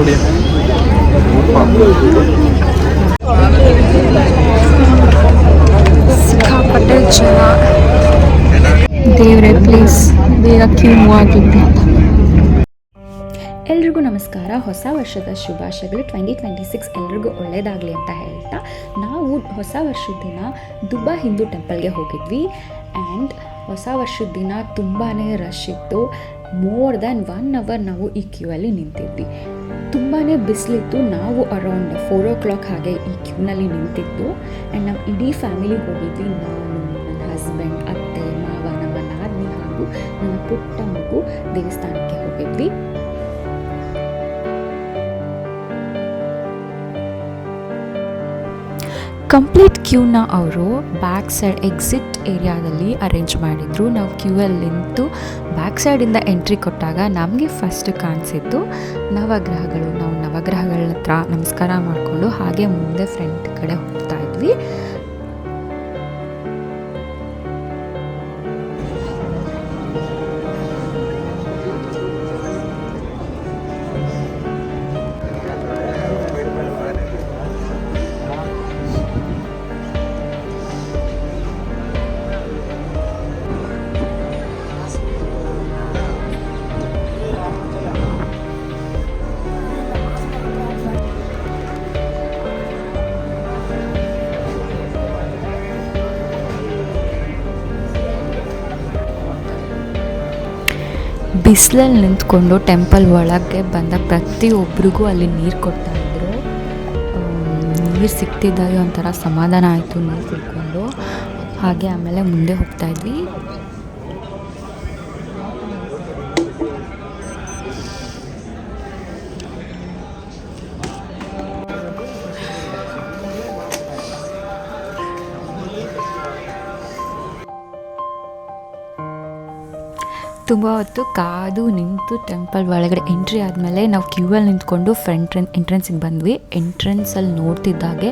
ಕುಡಿ. ಸಿಕ್ಕಾಪಟ್ಟೆ ಜನ ದೇವ್ರೆ ಪ್ಲೀಸ್ ಬೇಗ ಕ್ಯೂ ಆಗಿದ್ದೆ. ಎಲ್ರಿಗೂ ನಮಸ್ಕಾರ. ಹೊಸ ವರ್ಷದ ಶುಭಾಶಯಗಳು. ಟ್ವೆಂಟಿ ಟ್ವೆಂಟಿ ಸಿಕ್ಸ್ ಎಲ್ರಿಗೂ ಒಳ್ಳೆಯದಾಗಲಿ ಅಂತ ಹೇಳ್ತಾ ನಾವು ಹೊಸ ವರ್ಷದ ದಿನ ದುಬ್ಬಾ ಹಿಂದೂ ಟೆಂಪಲ್ಗೆ ಹೋಗಿದ್ವಿ. ಆ್ಯಂಡ್ ಹೊಸ ವರ್ಷದ ದಿನ ತುಂಬಾ ರಶ್ ಇತ್ತು. ಮೋರ್ ದ್ಯಾನ್ ಒನ್ ಅವರ್ ನಾವು ಈ ಕ್ಯೂ ಅಲ್ಲಿ ನಿಂತಿದ್ವಿ. ತುಂಬಾ ಬಿಸಿಲಿತ್ತು. ನಾವು ಅರೌಂಡ್ ಫೋರ್ ಓ ಕ್ಲಾಕ್ ಹಾಗೆ ಈ ಕ್ಯೂನಲ್ಲಿ ನಿಂತಿತ್ತು ಆ್ಯಂಡ್ ನಾವು ಇಡೀ ಫ್ಯಾಮಿಲಿ ಹೋಗಿದ್ವಿ. ನಾನು, ನನ್ನ ಹಸ್ಬೆಂಡ್ ಅತ್ತೆ, ಮಾವ, ನಮ್ಮ ನಾದಿನಿ ಹಾಗೂ ನನ್ನ ಪುಟ್ಟ ಮಗು ದೇವಸ್ಥಾನಕ್ಕೆ ಹೋಗಿದ್ವಿ. ಕಂಪ್ಲೀಟ್ ಕ್ಯೂನ ಅವರು ಬ್ಯಾಕ್ ಸೈಡ್ ಎಕ್ಸಿಟ್ ಏರಿಯಾದಲ್ಲಿ ಅರೇಂಜ್ ಮಾಡಿದರು. ನಾವು ಕ್ಯೂಯಲ್ಲಿ ನಿಂತು ಬ್ಯಾಕ್ ಸೈಡಿಂದ ಎಂಟ್ರಿ ಕೊಟ್ಟಾಗ ನಮಗೆ ಫಸ್ಟ್ ಕಾಣಿಸಿದ್ದು ನವಗ್ರಹಗಳು, ನಾವು ನವಗ್ರಹಗಳ ಹತ್ರ ನಮಸ್ಕಾರ ಮಾಡಿಕೊಂಡು ಹಾಗೆ ಮುಂದೆ ಫ್ರಂಟ್ ಕಡೆ ಹೋಗ್ತಾ ಇದ್ವಿ. ಬಿಸಿಲಲ್ಲಿ ನಿಂತ್ಕೊಂಡು ಟೆಂಪಲ್ ಒಳಗೆ ಬಂದ ಪ್ರತಿಯೊಬ್ಬರಿಗೂ ಅಲ್ಲಿ ನೀರು ಕೊಡ್ತಾ ಇದ್ರು. ನೀರು ಸಿಕ್ತಿದ್ದಾಗ ಒಂಥರ ಸಮಾಧಾನ ಆಯಿತು ನೀರು ಕುಡ್ಕೊಂಡು ಹಾಗೆ ಆಮೇಲೆ ಮುಂದೆ ಹೋಗ್ತಾ ತುಂಬ ಹೊತ್ತು ಕಾದು ನಿಂತು ಟೆಂಪಲ್ ಒಳಗಡೆ ಎಂಟ್ರಿ ಆದಮೇಲೆ ನಾವು ಕ್ಯೂ ಅಲ್ಲಿ ನಿಂತ್ಕೊಂಡು ಫ್ರಂಟ್ ಎಂಟ್ರೆನ್ಸಿಗೆ ಬಂದ್ವಿ. ಎಂಟ್ರೆನ್ಸಲ್ಲಿ ನೋಡ್ತಿದ್ದಾಗೆ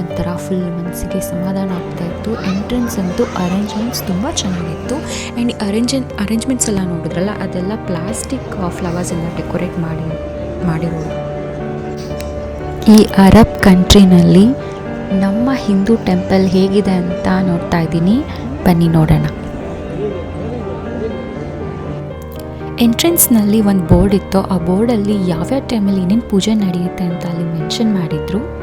ಒಂಥರ ಫುಲ್ ಮನಸ್ಸಿಗೆ ಸಮಾಧಾನ ಆಗ್ತಾ ಇತ್ತು. ಎಂಟ್ರೆನ್ಸ್ ಅಂತೂ ಅರೇಂಜ್ಮೆಂಟ್ಸ್ ತುಂಬ ಚೆನ್ನಾಗಿತ್ತು. ಆ್ಯಂಡ್ ಅರೇಂಜ್ ಅರೇಂಜ್ಮೆಂಟ್ಸ್ ಎಲ್ಲ ನೋಡಿದ್ರಲ್ಲ, ಅದೆಲ್ಲ ಪ್ಲಾಸ್ಟಿಕ್ ಫ್ಲವರ್ಸ್ ಎಲ್ಲ ಡೆಕೋರೇಟ್ ಮಾಡಿ ಮಾಡಿರೋದು. ಈ ಅರಬ್ ಕಂಟ್ರಿನಲ್ಲಿ ನಮ್ಮ ಹಿಂದೂ ಟೆಂಪಲ್ ಹೇಗಿದೆ ಅಂತ ನೋಡ್ತಾ ಇದ್ದೀನಿ. ಬನ್ನಿ ನೋಡೋಣ. ಎಂಟ್ರೆನ್ಸ್ನಲ್ಲಿ ಒಂದು ಬೋರ್ಡ್ ಇತ್ತು, ಆ ಬೋರ್ಡ್ ಅಲ್ಲಿ ಯಾವ ಯಾವ ಟೈಮ್ ಅಲ್ಲಿ ಏನೇನು ಪೂಜೆ ನಡೆಯುತ್ತೆ ಅಂತ ಅಲ್ಲಿ ಮೆನ್ಷನ್ ಮಾಡಿದರು.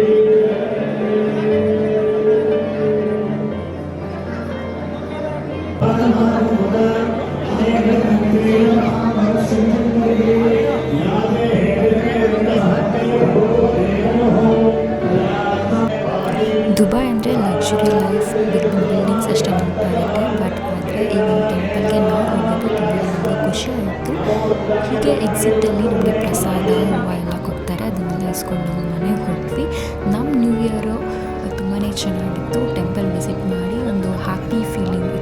ನಮಗೆ ಇತ್ತು ಹೀಗೆ ಎಕ್ಸಿಟಲ್ಲಿ ನಮಗೆ ಪ್ರಸಾದ ಎಲ್ಲ ಕೊಡ್ತಾರೆ. ಅದನ್ನೆಲ್ಲ ಇಸ್ಕೊಂಡು ನಾವು ಮನೆಗೆ ಹೊರಟ್ವಿ ನಮ್ಮ ನ್ಯೂ ಇಯರು ತುಂಬಾ ಚೆನ್ನಾಗಿತ್ತು. ಟೆಂಪಲ್ ವಿಸಿಟ್ ಮಾಡಿ ಒಂದು ಹ್ಯಾಪಿ ಫೀಲಿಂಗ್